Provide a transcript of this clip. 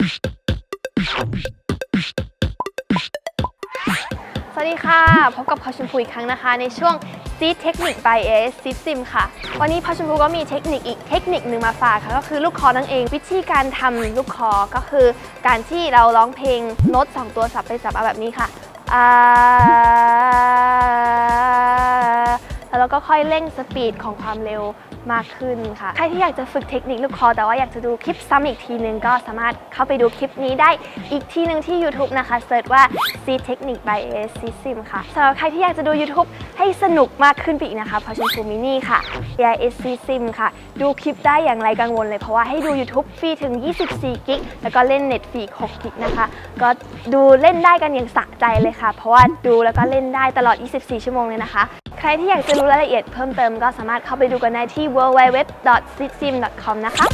สวัสดีค่ะ พบกับพอชมพูอีกครั้งนะคะ ในช่วง Seed Technique by AS Seed Sim ค่ะ วันนี้พอชมพูก็มีเทคนิคอีกเทคนิคหนึ่งมาฝากค่ะก็คือลูกคอนั่นเอง วิธีการทำลูกคอก็คือ การที่เราร้องเพลงโน้ตสองตัวสับไปสับมาแบบนี้ค่ะอ่า แล้วเราก็ค่อยเร่งสปีดของความเร็วมากขึ้นค่ะ ใครที่อยากจะฝึกเทคนิคลูกคอ แต่ว่าอยากจะดูคลิปซ้ำอีกทีนึง ก็สามารถเข้าไปดูคลิปนี้ได้อีกทีนึงที่ YouTube นะคะเซิร์ชว่า C Technique by AS Sim ค่ะสำหรับใครที่อยากจะดู YouTube ให้สนุกมากขึ้นไปอีกนะคะพอชมพูมินี่ค่ะ AIS Sim ค่ะ ดูคลิปได้อย่างไรกังวลเลยเพราะว่าให้ดู YouTube ฟรีถึง 24 กิก แล้วก็เล่นเน็ตฟรี6กิกนะคะ ก็ดูเล่นได้กันอย่างสะใจเลยค่ะ เพราะว่าดูแล้วก็เล่นได้ตลอด 24 ชั่วโมงเลยนะคะ ใครที่อยากจะรู้รายละเอียดเพิ่มเติมก็สามารถเข้าไปดูกันได้ที่ www.sitsim.com นะคะ